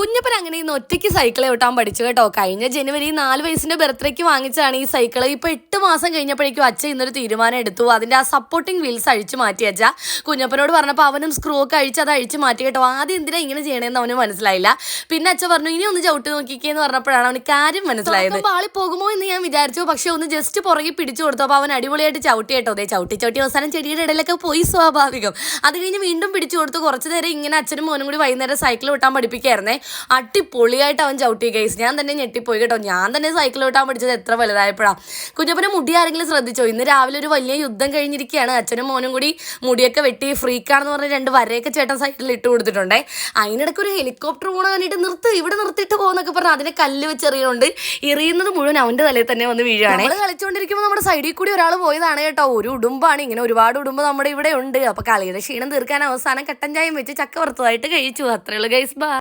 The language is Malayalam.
കുഞ്ഞപ്പൻ അങ്ങനെ ഇന്ന് ഒറ്റയ്ക്ക് സൈക്കിൾ ഓട്ടാൻ പഠിച്ചു കേട്ടോ. കഴിഞ്ഞ ജനുവരി നാല് വയസ്സിന്റെ ബർത്ത്ഡേക്ക് വാങ്ങിച്ചതാണ് ഈ സൈക്കിൾ ഇപ്പൊ എട്ട് മാസം കഴിഞ്ഞപ്പോഴേക്കും അച്ഛൻ ഇന്നൊരു തീരുമാനം എടുത്തു. അതിന്റെ ആ സപ്പോർട്ടിംഗ് വീൽസ് അഴിച്ചു മാറ്റി അച്ഛ. കുഞ്ഞപ്പനോട് പറഞ്ഞപ്പോൾ അവനും സ്ക്രൂ ഒക്കെ അഴിച്ച് അത് അഴിച്ചു മാറ്റി കേട്ടോ. ആദ്യം എന്തിനാ ഇങ്ങനെ ചെയ്യണമെന്ന് അവന് മനസ്സിലായില്ല. പിന്നെ അച്ഛൻ പറഞ്ഞു ഇനി ഒന്ന് ചവിട്ടി നോക്കിക്കേന്ന് പറഞ്ഞപ്പോഴാണ് അവന് കാര്യം മനസ്സിലായത്. പാളി പോകുമോ എന്ന് ഞാൻ വിചാരിച്ചു. പക്ഷെ ഒന്ന് ജസ്റ്റ് പുറകെ പിടിച്ചു കൊടുത്തു. അവൻ അടിപൊളിയായിട്ട് ചവിട്ടി കേട്ടോ. അതെ ചവിട്ടി ചവിട്ടി അവസാനം ചെടിയുടെ ഇടയിലൊക്കെ പോയി സ്വാഭാവികം. അത് കഴിഞ്ഞ് വീണ്ടും പിടിച്ചു കൊടുത്ത്. കുറച്ച് നേരം ഇങ്ങനെ അച്ഛനും മോനും കൂടി വൈകുന്നേരം സൈക്കിൾ വിട്ടാൻ പഠിപ്പിക്കായിരുന്നേ. അടിപൊളിയായിട്ട് അവൻ ചവിട്ടി കേസ് ഞാൻ തന്നെ ഞെട്ടിപ്പോയി കേട്ടോ. ഞാൻ തന്നെ സൈക്കിൾ വിട്ടാൻ പഠിച്ചത് എത്ര വലുതായപ്പോഴാണ് കുഞ്ഞപ്പനെ മുടി ആരെങ്കിലും ശ്രദ്ധിച്ചോ? ഇന്ന് രാവിലെ ഒരു വലിയ യുദ്ധം കഴിഞ്ഞിരിക്കുകയാണ്. അച്ഛനും മോനും കൂടി മുടിയൊക്കെ വെട്ടി ഫ്രീക്കാണെന്ന് പറഞ്ഞ് രണ്ട് വരയൊക്കെ ചേട്ടൻ സൈക്കിളിൽ ഇട്ട് കൊടുത്തിട്ടുണ്ടേ. അതിനിടയ്ക്ക് ഒരു ഹെലികോപ്റ്റർ പോണ കണ്ടിട്ട് നിർത്ത് ഇവിടെ നിർത്തിയിട്ട് പോകുന്നൊക്കെ പറഞ്ഞ് അതിനെ കല്ല് വെച്ച് എറിയുന്നുണ്ട്. എറിയുന്നത് മുഴുവൻ അവന്റെ തലയിൽ തന്നെ വന്ന് വീഴുകയാണ്. നമ്മൾ കളിച്ചുകൊണ്ടിരിക്കുമ്പോൾ നമ്മുടെ സൈഡിൽ കൂടി ഒരാൾ പോയതാണ് കേട്ടോ. ഒരു ഉടുമ്പാണ്. ഇങ്ങനെ ഒരുപാട് ഉടുമ്പ് നമ്മുടെ ഇവിടെ ഉണ്ട്. അപ്പോൾ കളിയുടെ ക്ഷീണം തീർക്കാൻ അവസാനം കട്ടൻ ചായം വെച്ച് ചക്ക വറുത്തതായിട്ട് കഴിച്ചു. അത്രയുള്ള ഗൈസ് ബാ